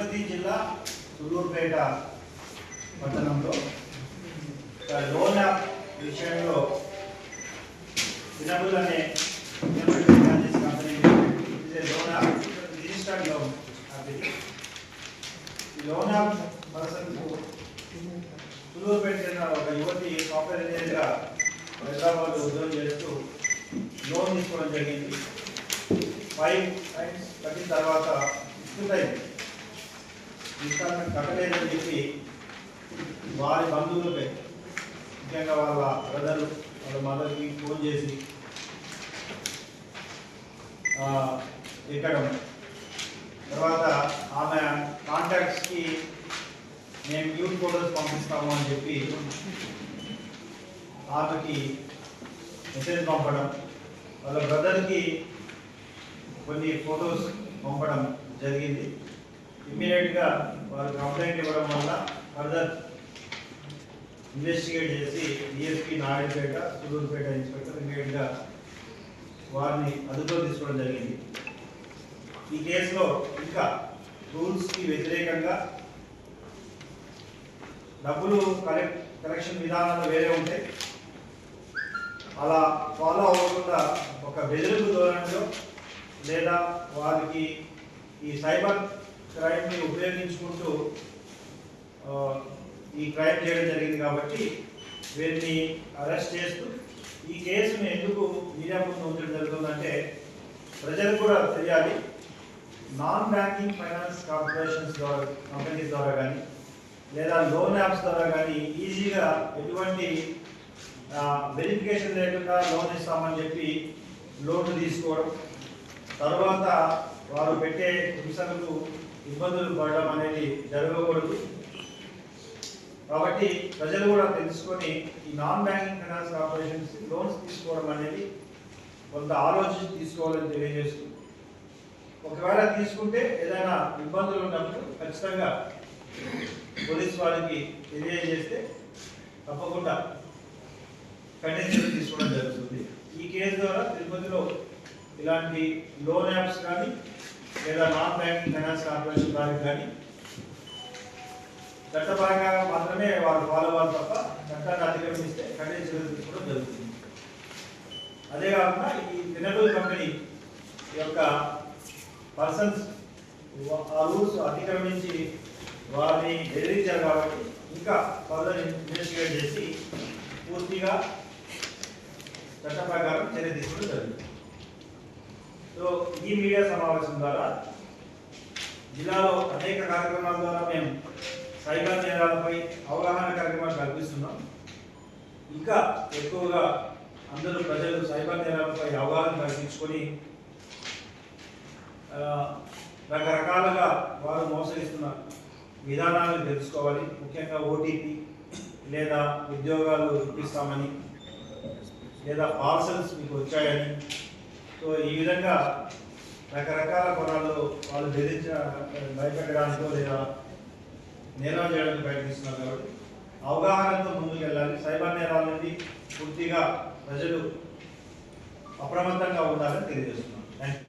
తిరుపతి జిల్లా సులూరుపేట పట్టణంలో loan app విషయంలో వినబుల్ అనే company loan app registered loan app loan app పర్సన్కు Sullurpeta చెందిన ఒక యువతి సాఫ్ట్వేర్ ఇంజనీర్గా హైదరాబాద్ ఉద్యోగం చేస్తూ లోన్ తీసుకోవడం జరిగింది. ఫైవ్ టైమ్స్ కట్టిన తర్వాత ఇస్తుంటైంది ఇన్స్టాల్మెంట్ కట్టలేదని చెప్పి వారి బంధువులపై ముఖ్యంగా వాళ్ళ బ్రదర్ వాళ్ళ మదర్కి ఫోన్ చేసి ఎక్కడం తర్వాత ఆమె కాంటాక్ట్స్కి మేము న్యూడ్ ఫోటోస్ పంపిస్తాము అని చెప్పి ఆమెకి మెసేజ్ పంపడం. వాళ్ళ బ్రదర్కి కొన్ని ఫొటోస్ పంపడం జరిగింది. ఇమ్మీడియట్గా వారు కంప్లైంట్ ఇవ్వడం వల్ల ఫర్దర్ ఇన్వెస్టిగేట్ చేసి డిఎస్పీ నాయుడుపేట సులూరుపేట ఇన్స్పెక్టర్ ఇమ్మీడియట్గా వారిని అదుపులో తీసుకోవడం జరిగింది. ఈ కేసులో ఇంకా రూల్స్కి వ్యతిరేకంగా డబ్బులు కలెక్ట్ కలెక్షన్ విధానాలు వేరే ఉంటాయి అలా ఫాలో అవ్వకుండా ఒక బెదిరింపు ధోరణిలో లేదా వారికి ఈ సైబర్ క్రైమ్ని ఉపయోగించుకుంటూ ఈ క్రైమ్ చేయడం జరిగింది కాబట్టి వీరిని అరెస్ట్ చేస్తూ ఈ కేసును ఎందుకు మీడియా ముందు ఉంచడం జరుగుతుందంటే ప్రజలు కూడా తెలియాలి. నాన్ బ్యాంకింగ్ ఫైనాన్స్ కార్పొరేషన్స్ ద్వారా కంపెనీస్ ద్వారా కానీ లేదా లోన్ యాప్స్ ద్వారా కానీ ఈజీగా ఎటువంటి వెరిఫికేషన్ లేకుండా లోన్ ఇస్తామని చెప్పి లోన్ తీసుకోవడం తర్వాత వారు పెట్టే హింసలకు ఇబ్బందులు పడడం అనేది జరగకూడదు. కాబట్టి ప్రజలు కూడా తెలుసుకొని ఈ non banking finance corporations loans తీసుకోవడం అనేది కొంత ఆలోచించి తీసుకోవాలని తెలియజేస్తుంది. ఒకవేళ తీసుకుంటే ఏదైనా ఇబ్బందులు ఉన్నప్పుడు ఖచ్చితంగా పోలీస్ వారికి తెలియజేస్తే తప్పకుండా కంటెన్షన్ తీసుకోవడం జరుగుతుంది. ఈ కేసు ద్వారా తిరుపతిలో ఇలాంటి లోన్ యాప్స్ కానీ లేదా నాన్ బ్యాంకింగ్ ఫైనాన్స్ కార్పొరేషన్ వారికి కానీ చట్టపరంగా మాత్రమే వారు ఫాలో అవ్వాలి తప్ప చట్టాన్ని అధిగమిస్తే కఠిన చర్యలు తీసుకోవడం జరుగుతుంది. అదే కాకుండా ఈ తినబుల్ కంపెనీ యొక్క పర్సన్స్ ఆ రూల్స్ అతిక్రమించి వారిని బెదిరించారు కాబట్టి ఇంకా ఫర్దర్ ఇన్వెస్టిగేట్ చేసి పూర్తిగా చట్ట ప్రకారం చర్య తీసుకోవడం జరుగుతుంది. సో ఈ మీడియా సమావేశం ద్వారా జిల్లాలో అనేక కార్యక్రమాల ద్వారా మేము సైబర్ నేరాలపై అవగాహన కార్యక్రమాలు కల్పిస్తున్నాం. ఇంకా ఎక్కువగా అందరూ ప్రజలు సైబర్ నేరాలపై అవగాహన కల్పించుకొని రకరకాలుగా వారు మోసగిస్తున్న విధానాలను తెలుసుకోవాలి. ముఖ్యంగా ఓటీపీ లేదా ఉద్యోగాలు ఇప్పిస్తామని లేదా పార్సల్స్ మీకు వచ్చాయని సో ఈ విధంగా రకరకాల కొనాలు వాళ్ళు బెదిరించిన భయపెట్టడానికో లేదా నేరాలు చేయడానికి ప్రయత్నిస్తున్నారు కాబట్టి అవగాహనతో ముందుకు వెళ్ళాలి సైబర్ నేరాల నుండి పూర్తిగా ప్రజలు అప్రమత్తంగా ఉండాలని తెలియజేస్తున్నాను థ్యాంక్ యూ